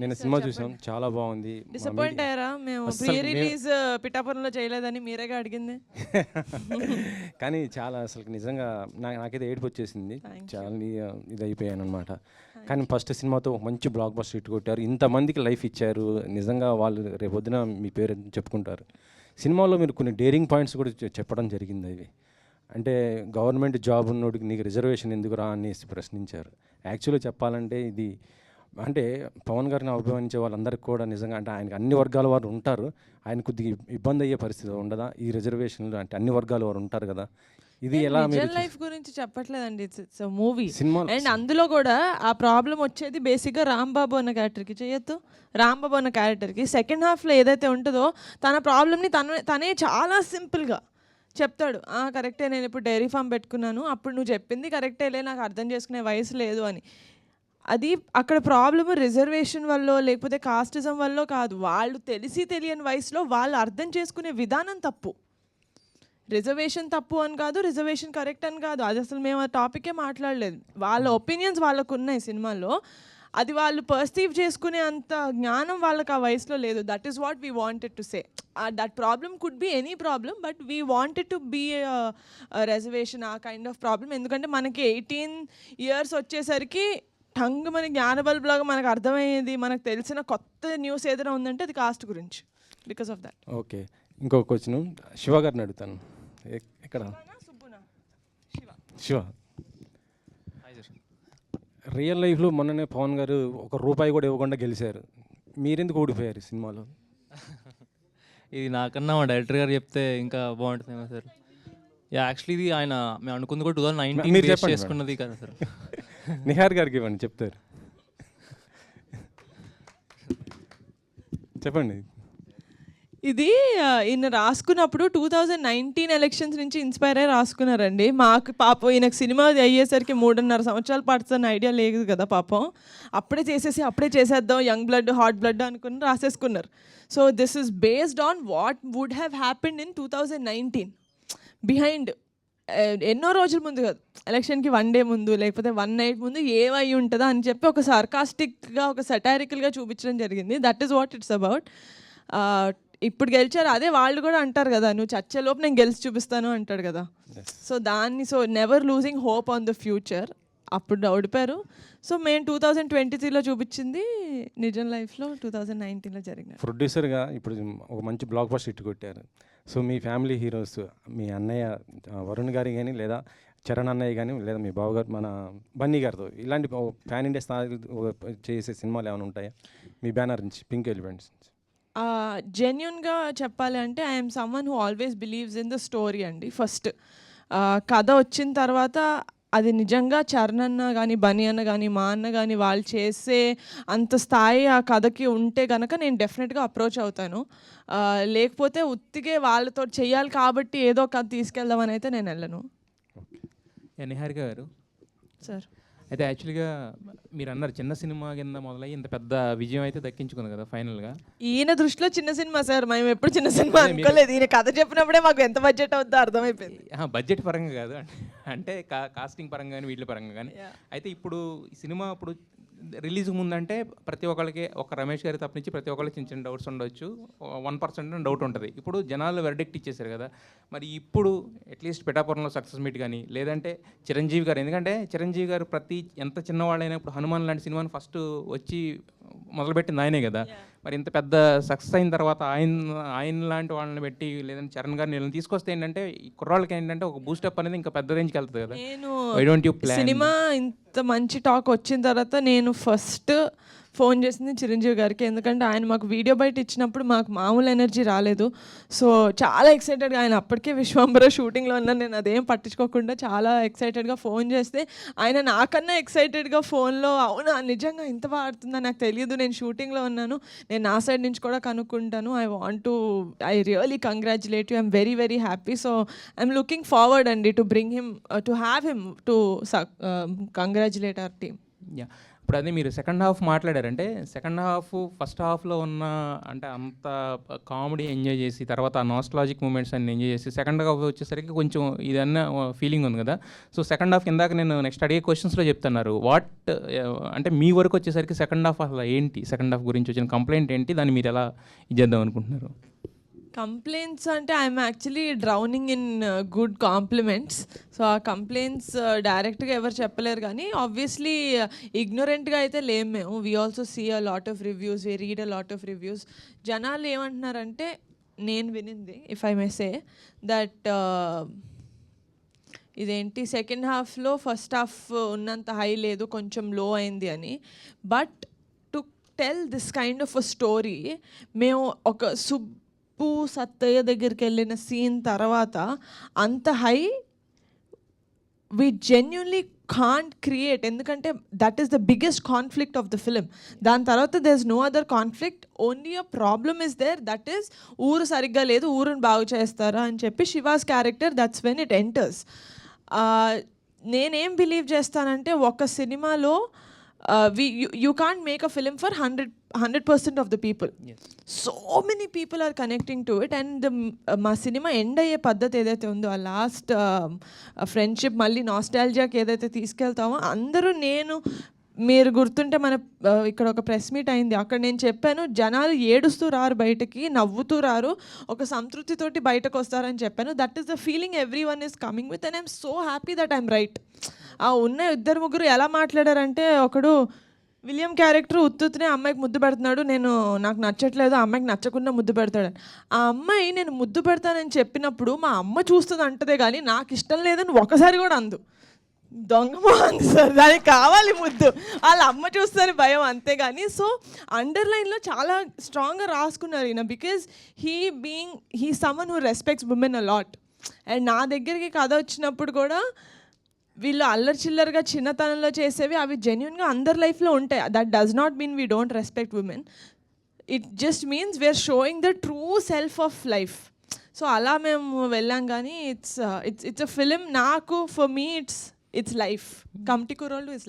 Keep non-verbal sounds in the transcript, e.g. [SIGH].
నేను సినిమా చూసాం చాలా బాగుంది. డిసప్పాయింట్ అయ్యారా? మేము ప్రీ రిలీజ్ పిఠాపురంలో చేయలేదని మీరేగా అడిగింది? [LAUGHS] కానీ చాలా అసలు నిజంగా నాకైతే ఏడుపు వచ్చేసింది. చాలా ఇది- అయిపోయాను అనమాట కానీ ఫస్ట్ సినిమాతో మంచి బ్లాక్ బస్టర్ హిట్ కొట్టారు. ఇంతమందికి లైఫ్ ఇచ్చారు. నిజంగా వాళ్ళు రేపొద్దున మీ పేరు చెప్పుకుంటారు. సినిమాలో మీరు కొన్ని డేరింగ్ పాయింట్స్ కూడా చెప్పడం జరిగింది అవి. అంటే గవర్నమెంట్ జాబ్ ఉన్నోడికి నీకు రిజర్వేషన్ ఎందుకు రా అనేసి ప్రశ్నించారు. యాక్చువల్గా చెప్పాలంటే ఇది అంటే పవన్ గారిని అభిమానించే వాళ్ళందరికీ కూడా నిజంగా అంటే ఆయనకి అన్ని వర్గాల వారు ఉంటారు. ఆయన కొద్దిగా ఇబ్బంది అయ్యే పరిస్థితి ఉండదా? ఈ రిజర్వేషన్లు అంటే అన్ని వర్గాల వారు ఉంటారు కదా? ఇది ఎలా లైఫ్ గురించి చెప్పట్లేదండి. ఇట్స్ మూవీ సినిమా అండ్ అందులో కూడా ఆ ప్రాబ్లం వచ్చేది బేసిక్గా రాంబాబు అన్న క్యారెక్టర్కి చేయొద్దు. రాంబాబు అన్న క్యారెక్టర్కి సెకండ్ హాఫ్లో ఏదైతే ఉంటుందో తన ప్రాబ్లమ్ని తన తనే చాలా సింపుల్గా చెప్తాడు. "ఆ, కరెక్టే నేను ఇప్పుడు డైరీ ఫామ్ పెట్టుకున్నాను. అప్పుడు నువ్వు చెప్పింది కరెక్టేలే నాకు అర్థం చేసుకునే వయసు లేదు అని. అది అక్కడ ప్రాబ్లమ్ రిజర్వేషన్ వల్ల లేకపోతే కాస్టిజం వల్ల కాదు. వాళ్ళు తెలిసి తెలియని వయసులో వాళ్ళు అర్థం చేసుకునే విధానం తప్పు. రిజర్వేషన్ తప్పు అని కాదు రిజర్వేషన్ కరెక్ట్ అని కాదు. అది అసలు మేము ఆ టాపికే మాట్లాడలేదు. వాళ్ళ ఒపీనియన్స్ వాళ్ళకు ఉన్నాయి సినిమాలో అది వాళ్ళు పర్సీవ్ చేసుకునే అంత జ్ఞానం వాళ్ళకి ఆ వయసులో లేదు. That is what we wanted to say that problem could be any problem but we wanted to be reservation a kind of problem ఎందుకంటే మనకి ఎయిటీన్ ఇయర్స్ వచ్చేసరికి టంగ్ మన జ్ఞాన బల్బులాగా మనకు అర్థమయ్యేది మనకు తెలిసిన కొత్త న్యూస్ ఏదైనా ఉందంటే అది కాస్ట్ గురించి బికాస్ ఆఫ్ దట్ ఓకే. ఇంకో క్వశ్చన్ శివ గారిని అడుగుతాను ఎక్కడ? శివ. రియల్ లైఫ్లో మొన్ననే పవన్ గారు ఒక రూపాయి కూడా ఇవ్వకుండా గెలిచారు. మీరెందుకు ఓడిపోయారు సినిమాలో? [LAUGHS] ఇది నాకన్నా మా డైరెక్టర్ గారు చెప్తే ఇంకా బాగుంటుందేమో సార్ యా యాక్చువల్లీ ఇది ఆయన మేము అనుకుంది కూడా టూ థౌసండ్ నైన్టీన్ చేసుకున్నది కదా సార్ [LAUGHS] నిహార్ గారికి ఇవ్వండి చెప్తారు. చెప్పండి. ఇది ఈయన రాసుకున్నప్పుడు టూ థౌజండ్ నైన్టీన్ ఎలక్షన్స్ నుంచి ఇన్స్పైర్ అయ్యి రాసుకున్నారండి. మాకు పాపం ఈయనకు సినిమా అది అయ్యేసరికి మూడున్నర సంవత్సరాలు పడుతున్న ఐడియా లేదు కదా పాపం. అప్పుడే చేసేసి అప్పుడే చేసేద్దాం యంగ్ బ్లడ్ హాట్ బ్లడ్ అనుకుని రాసేసుకున్నారు. So this is based on what would have happened in two thousand nineteen behind ఎన్నో రోజుల ముందు కాదు. ఎలక్షన్కి వన్ డే ముందు లేకపోతే వన్ నైట్ ముందు ఏమై ఉంటుందా అని చెప్పి ఒక సార్కాస్టిక్గా ఒక సటారికల్గా చూపించడం జరిగింది. That is what it's about. ఇప్పుడు గెలిచారు. అదే వాళ్ళు కూడా అంటారు కదా నువ్వు చచ్చేలోపు నేను గెలిచి చూపిస్తాను అంటాడు కదా. సో దాన్ని so never losing hope on the future అప్పుడు ఓడిపోయారు. సో మేము టూ థౌజండ్ ట్వంటీ త్రీలో చూపించింది నిజం లైఫ్లో టూ థౌజండ్ నైన్టీన్లో జరిగిన ప్రొడ్యూసర్గా ఇప్పుడు ఒక మంచి బ్లాక్ బస్టర్ హిట్ కొట్టారు. సో మీ ఫ్యామిలీ హీరోస్ మీ అన్నయ్య వరుణ్ గారి కానీ లేదా చరణ్ అన్నయ్య కానీ లేదా మీ బావగారు మన బన్నీ గారితో ఇలాంటి ఫ్యాన్ ఇండియా స్థాయి చేసే సినిమాలు ఏమైనా ఉంటాయా? మీ బ్యానర్ నుంచి పింక్ ఎలిమెంట్స్ నుంచి. జెన్యున్గా చెప్పాలి అంటే I'm someone who always believes in the story అండి ఫస్ట్ కథ వచ్చిన తర్వాత అది నిజంగా చరణ్ అన్న కానీ బనీ అన్న కానీ మా అన్న కానీ వాళ్ళు చేసే అంత స్థాయి ఆ కథకి ఉంటే కనుక నేను డెఫినెట్గా అప్రోచ్ అవుతాను. లేకపోతే ఉత్తిగే వాళ్ళతో చెయ్యాలి కాబట్టి ఏదో కథ తీసుకెళ్దామని అయితే నేను వెళ్ళను. నిహారిక గారు? సార్. అయితే యాక్చువల్గా మీరు అన్నారు చిన్న సినిమా కింద మొదలయ్యి ఇంత పెద్ద విజయం అయితే దక్కించుకుంది కదా ఫైనల్గా. ఈయన దృష్టిలో చిన్న సినిమా సార్ మేము ఎప్పుడు చిన్న సినిమా అనుకోలేదు. ఈయన కథ చెప్పినప్పుడే మాకు ఎంత బడ్జెట్ అవుతుందో అర్థమైపోయింది. బడ్జెట్ పరంగా కాదు. అంటే కాస్టింగ్ పరంగా కానీ వీటి పరంగా కానీ. అయితే ఇప్పుడు సినిమా ఇప్పుడు రిలీజ్ ముందంటే ప్రతి ఒక్కరికి ఒక రమేష్ గారి తప్పించి ప్రతి ఒక్కరికి చిన్న చిన్న డౌట్స్ ఉండొచ్చు. వన్ పర్సెంట్ డౌట్ ఉంటుంది. ఇప్పుడు జనాలు వెర్డిక్ట్ ఇచ్చేసారు కదా. మరి ఇప్పుడు అట్లీస్ట్ పిఠాపురంలో సక్సెస్ మీట్ కానీ లేదంటే చిరంజీవి గారు. ఎందుకంటే చిరంజీవి గారు ప్రతి ఎంత చిన్నవాళ్ళైనా ఇప్పుడు హనుమాన్ లాంటి సినిమాని ఫస్ట్ వచ్చి మొదలుపెట్టింది ఆయనే కదా. మరి ఇంత పెద్ద సక్సెస్ అయిన తర్వాత ఆయన ఆయన లాంటి వాళ్ళని పెట్టి లేదంటే చరణ్ గారిని వీళ్ళని తీసుకొస్తే ఏంటంటే ఈ కుర్రాళ్ళకి ఏంటంటే ఒక బూస్టప్ అనేది ఇంకా పెద్ద రేంజ్కి వెళ్తుంది కదా. నేను సినిమా ఇంత మంచి టాక్ వచ్చిన తర్వాత నేను ఫస్ట్ ఫోన్ చేసింది చిరంజీవి గారికి. ఎందుకంటే ఆయన మాకు వీడియో బయట ఇచ్చినప్పుడు మాకు మామూలు ఎనర్జీ రాలేదు. సో చాలా ఎక్సైటెడ్గా ఆయన అప్పటికే విశ్వంబర షూటింగ్లో ఉన్న నేను అదేం పట్టించుకోకుండా చాలా ఎక్సైటెడ్గా ఫోన్ చేస్తే ఆయన నాకన్నా ఎక్సైటెడ్గా ఫోన్లో అవునా నిజంగా ఇంత వాడుతుందో నాకు తెలియదు నేను షూటింగ్లో ఉన్నాను నేను నా సైడ్ నుంచి కూడా కనుక్కుంటాను I want to I really congratulate you I'm very very happy so I'm looking forward అండి to bring him to have him to congratulate our team yeah ఇప్పుడు అదే మీరు సెకండ్ హాఫ్ మాట్లాడారంటే సెకండ్ హాఫ్ ఫస్ట్ హాఫ్లో ఉన్న అంటే అంత comedy enjoy చేసి తర్వాత ఆ నాస్టలాజిక్ మూమెంట్స్ అన్ని ఎంజాయ్ చేసి సెకండ్ హాఫ్ వచ్చేసరికి కొంచెం ఇదన్న ఫీలింగ్ ఉంది కదా. సో సెకండ్ హాఫ్ ఇందాక నేను నెక్స్ట్ అడిగే క్వశ్చన్స్లో చెప్తున్నారు వాట్ అంటే మీ వరకు వచ్చేసరికి సెకండ్ హాఫ్ అసలు ఏంటి? సెకండ్ హాఫ్ గురించి వచ్చిన కంప్లైంట్ ఏంటి? దాన్ని మీరు ఎలా ఇది చేద్దాం అనుకుంటున్నారు? కంప్లైంట్స్ అంటే I'm actually drowning in good compliments so ఆ కంప్లైంట్స్ డైరెక్ట్గా uh, ఎవరు చెప్పలేరు కానీ ఆబ్వియస్లీ ఇగ్నోరెంట్గా uh, అయితే లేము మేము. We also see a lot of reviews we read a lot of reviews జనాలు ఏమంటున్నారంటే నేను వినింది if I may say that ఇదేంటి సెకండ్ హాఫ్లో ఫస్ట్ హాఫ్ ఉన్నంత హై లేదు కొంచెం లో అయింది అని. But to tell this kind of a story మేము ఒక అప్పు సత్తయ్య దగ్గరికి వెళ్ళిన సీన్ తర్వాత అంత high we genuinely can't create ఎందుకంటే that is the biggest conflict of the film దాని తర్వాత there is no other conflict only a problem is there that is ఊరు సరిగ్గా లేదు ఊరుని బాగు చేస్తారా అని చెప్పి Shiva's character that's when it enters నేనేం బిలీవ్ చేస్తానంటే ఒక సినిమాలో we you can't make a film for hundred hundred percent of the people so many people are connecting to it and మా సినిమా ఎండ్ అయ్యే పద్ధతి ఏదైతే ఉందో ఆ లాస్ట్ ఫ్రెండ్షిప్ మళ్ళీ నాస్టాలజియాకి ఏదైతే తీసుకెళ్తామో అందరూ నేను మీరు గుర్తుంటే మన ఇక్కడ ఒక ప్రెస్ మీట్ అయింది. అక్కడ నేను చెప్పాను జనాలు ఏడుస్తూ రారు బయటకి నవ్వుతూ రారు ఒక సంతృప్తితోటి బయటకు వస్తారని చెప్పాను. That is the feeling everyone is coming with and I'm so happy that I'm right ఆ ఉన్న ఇద్దరు ముగ్గురు ఎలా మాట్లాడారంటే ఒకడు విలియం క్యారెక్టర్ ఉత్తునే అమ్మాయికి ముద్దు పెడుతున్నాడు నేను నాకు నచ్చట్లేదు ఆ అమ్మాయికి నచ్చకుండా ముద్దు పెడతాడు ఆ అమ్మాయి నేను ముద్దు పెడతానని చెప్పినప్పుడు మా అమ్మ చూస్తుంది అంటదే కానీ నాకు ఇష్టం లేదని ఒకసారి కూడా అందు. దొంగ మొహంది సార్. దానికి కావాలి ముద్దు. వాళ్ళ అమ్మ చూస్తారు భయం అంతే కానీ సో అండర్లైన్లో చాలా స్ట్రాంగ్గా రాసుకున్నారు ఈయన because he being he someone who respects women a lot and నా దగ్గరికి కథ వచ్చినప్పుడు కూడా వీళ్ళు అల్లరి చిల్లరగా చిన్నతనంలో చేసేవి అవి జెన్యున్గా అందరి లైఫ్లో ఉంటాయి. That does not mean we don't respect women it just means we're showing the true self of life so అలా మేము వెళ్ళాం కానీ it's it's it's a film నాకు for me it's it's life Committee Kurrollu it's life